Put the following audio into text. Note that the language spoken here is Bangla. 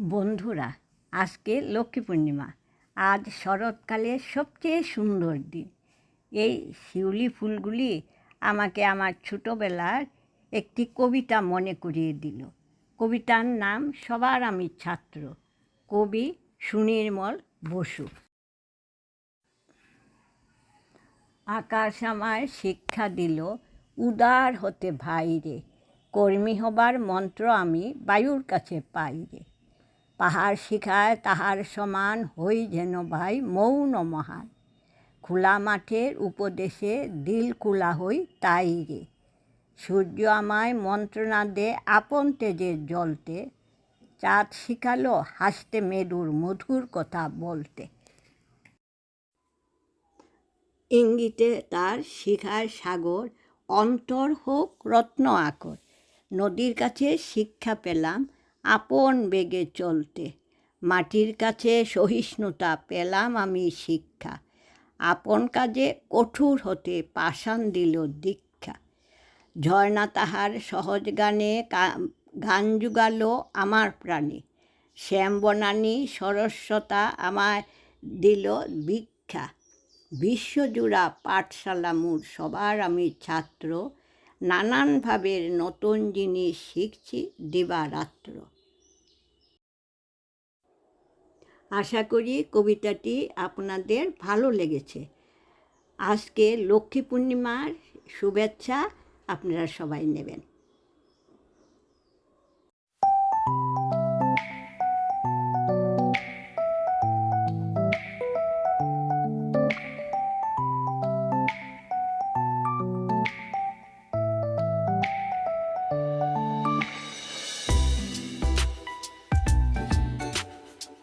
বন্ধুরা, আজকে লক্ষ্মী পূর্ণিমা। আজ শরৎকালের সবচেয়ে সুন্দর দিন। এই শিউলি ফুলগুলি আমাকে আমার ছোটোবেলার একটি কবিতা মনে করিয়ে দিল। কবিতার নাম সবার আমি ছাত্র, কবি সুনির্মল বসু। আকাশ আমায় শিক্ষা দিল, উদার হতে ভাইরে, কর্মী হবার মন্ত্র আমি বায়ুর কাছে পাই রে পাহাড় শিখায়, তাহার সমান হই যেন ভাই মৌন মহান। খোলা মাঠের উপদেশে দিল খোলা হই তাই রে। সূর্য আমায় মন্ত্রণা দে আপন তেজের জলতে, চাঁদ শিখালো হাসতে মেরুর মধুর কথা বলতে। ইঙ্গিতে তার শিখার সাগর অন্তর হোক রত্ন আকর। নদীর কাছে শিক্ষা পেলাম আপন বেগে চলতে। মাটির কাছে সহিষ্ণুতা পেলাম আমি শিক্ষা। আপন কাজে কঠোর হতে পাষাণ দিল দীক্ষা। ঝর্ণা তাহার সহজ গানে গান জুগালো আমার প্রাণে। শ্যাম বনানী সরস্বতা আমায় দিল ভিক্ষা। বিশ্বজুড়া পাঠশালা মোর সবার আমি ছাত্র। নানান ভাবের নতুন জিনিস শিখছি দিবারাত্র। আশা করি কবিতাটি আপনাদের ভালো লেগেছে। আজকে লক্ষ্মী পূর্ণিমার শুভেচ্ছা আপনারা সবাই নেবেন।